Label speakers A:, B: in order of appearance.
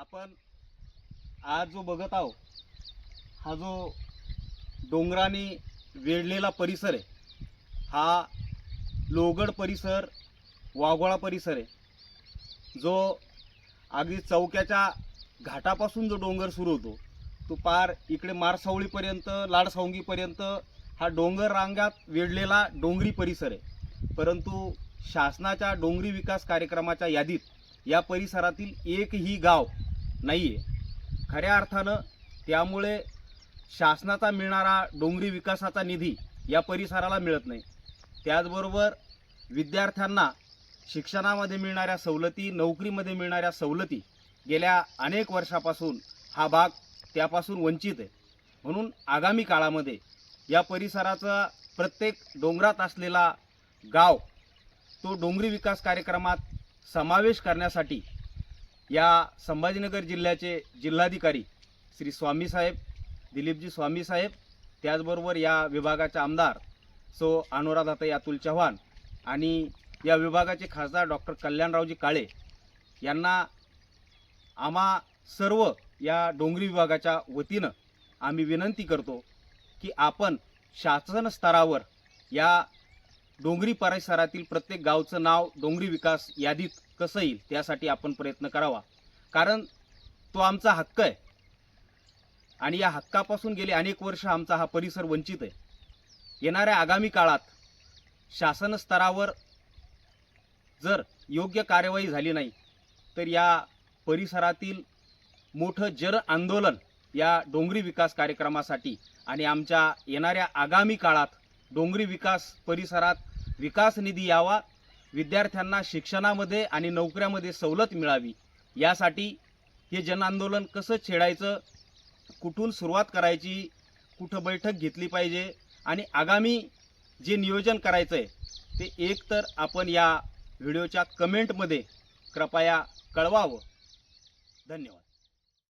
A: आपण आज जो बघत आहो हा जो डोंगराने वेढलेला परिसर आहे हा लोगड परिसर वाघोळा परिसर आहे. जो अगदी चौक्याच्या घाटापासून जो डोंगर सुरू होतो तो पार इकडे मारसावळीपर्यंत लाडसावंगीपर्यंत हा डोंगर रांगात वेढलेला डोंगरी परिसर आहे. परंतु शासनाच्या डोंगरी विकास कार्यक्रमाच्या यादीत या परिसरातील एकही गाव नाही आहे खऱ्या अर्थानं त्यामुळे शासनाचा मिळणारा डोंगरी विकासाचा निधी या परिसराला मिळत नाही. त्याचबरोबर विद्यार्थ्यांना शिक्षणामध्ये मिळणाऱ्या सवलती नोकरीमध्ये मिळणाऱ्या सवलती गेल्या अनेक वर्षापासून हा भाग त्यापासून वंचित आहे. म्हणून आगामी काळामध्ये या परिसराचा प्रत्येक डोंगरात असलेला गाव तो डोंगरी विकास कार्यक्रमात समावेश करण्यासाठी या संभाजीनगर जिल्ह्याचे जिल्हाधिकारी श्री स्वामीसाहेब दिलीपजी स्वामीसाहेब त्याचबरोबर या विभागाचे आमदार सो अनुराधाताई अतुल चव्हाण आणि या विभागाचे खासदार डॉक्टर कल्याणरावजी काळे यांना आम्हा सर्व या डोंगरी विभागाच्या वतीनं आम्ही विनंती करतो की आपण शासन स्तरावर या डोंगरी परिसरातील प्रत्येक गावचं नाव डोंगरी विकास यादीत कसं येईल त्यासाठी आपण प्रयत्न करावा. कारण तो आमचा हक्क आहे. आणि या हक्कापासून गेले अनेक वर्ष आमचा हा परिसर वंचित आहे. येणाऱ्या आगामी काळात शासन स्तरावर जर योग्य कार्यवाही झाली नाही तर या परिसरातील मोठं जन आंदोलन या डोंगरी विकास कार्यक्रमासाठी आणि आमच्या येणाऱ्या आगामी काळात डोंगरी विकास परिसरात विकास निधी यावा विद्यार्थ्यांना शिक्षणामध्ये आणि नोकऱ्यामध्ये सवलत मिळावी. यासाठी हे जनआंदोलन कसं छेडायचं कुठून सुरुवात करायची कुठं बैठक घेतली पाहिजे आणि आगामी जे नियोजन करायचं आहे ते एक तर आपण या व्हिडिओच्या कमेंटमध्ये कृपया कळवावं. धन्यवाद.